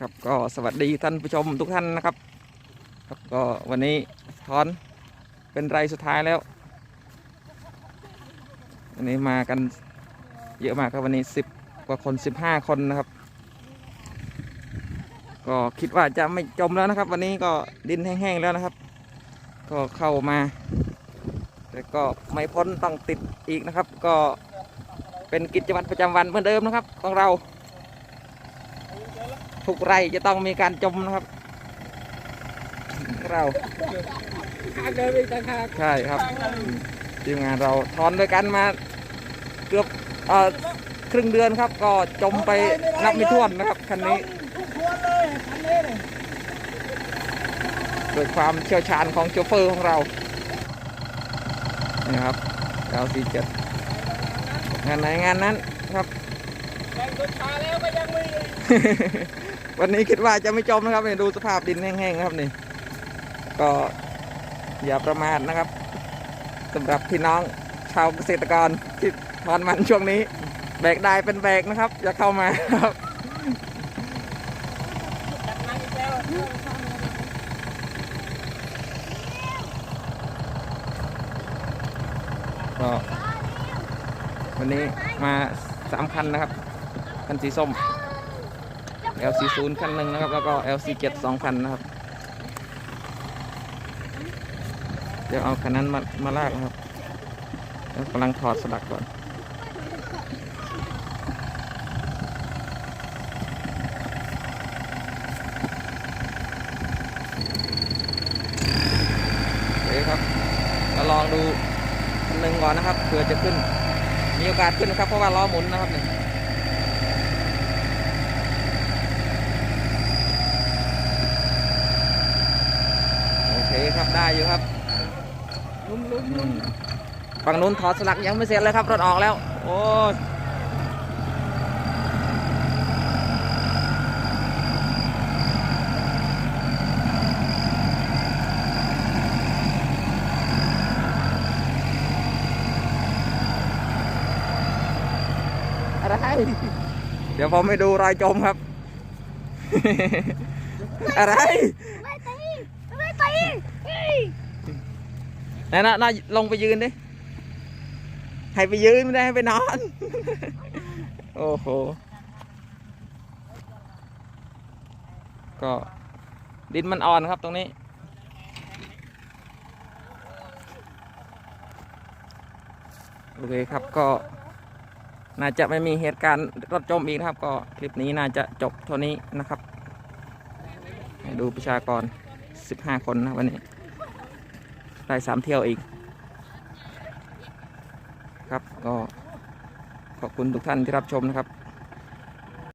ครับก็สวัสดีท่านผู้ชมทุกท่านนะครับ ครับก็วันนี้ถอนเป็นไรสุดท้ายแล้ววันนี้มากันเยอะมากครับวันนี้สิบกว่าคนสิบห้าคนนะครับ ก็คิดว่าจะไม่จมแล้วนะครับ วันนี้ก็ดินแห้งๆแล้วนะครับ ก็เข้ามา แต่ก็ไม่พ้นต้องติดอีกนะครับ ก็เป็นกิจวัตรประจำวันเหมือนเดิมนะครับของเรา ทุกไร่จะต้องมีการจมนะครับ เราใช่ครับทีมงานเราทอนด้วยกันมาเกือบครึ่งเดือนครับ ก็จมไปนับไม่ถ้วนนะครับคันนี้ทุกครัวยคันนี้เลยโดยความเชี่ยวชาญของโชเฟอร์ของเรานี่ครับ947งานไหนงานนั้นครับ แบ่งตัวชาแล้วก็ยังมีวันนี้คิดว่าจะไม่จมนะครับเนี่ยดูสภาพดินแห้งๆนะครับนี่ ก็อย่าประมาทนะครับสำหรับพี่น้องชาวเกษตรกรที่ทอนมันช่วงนี้ แบกได้เป็นแบกนะครับ อย่าเข้ามาครับวก็วันนี้มาสามคันนะครับ คันสีส้ม LC0 คันหนึ่งนะครับ แล้วก็ LC7 สองคันนะครับ เดี๋ยวเอาคันนั้นมามาลากนะครับกำลังถอดสลักก่อน โอเคครับเราลองดูคันหนึ่งก่อนนะครับเผื่อจะขึ้น มีโอกาสขึ้นนะครับ เพราะว่าล้อหมุนนะครับเนี่โอเคครับได้ อยู่ครับลุ้มลุ้มลุ้มฝั่งนู้นถอดสลักยังไม่เสร็จเลยครับรถออกแล้ว โอ้ยอะไรเดี๋ยวผมให้ดูรอยจมครับ อะไร ไม่ตีไม่ตีเฮ้ย ไหนน่ะน่าลงไปยืนดิ ให้ไปยืนไม่ได้ให้ไปนอน โอ้โห ก็ดินมันอ่อนครับตรงนี้ โอเคครับก็น่าจะไม่มีเหตุการณ์รถจมอีกนะครับ ก็คลิปนี้น่าจะจบเท่านี้นะครับ ให้ดูประชากร 15 คนนะวันนี้ ได้สามเที่ยวอีก ครับก็ขอบคุณทุกท่านที่รับชมนะครับ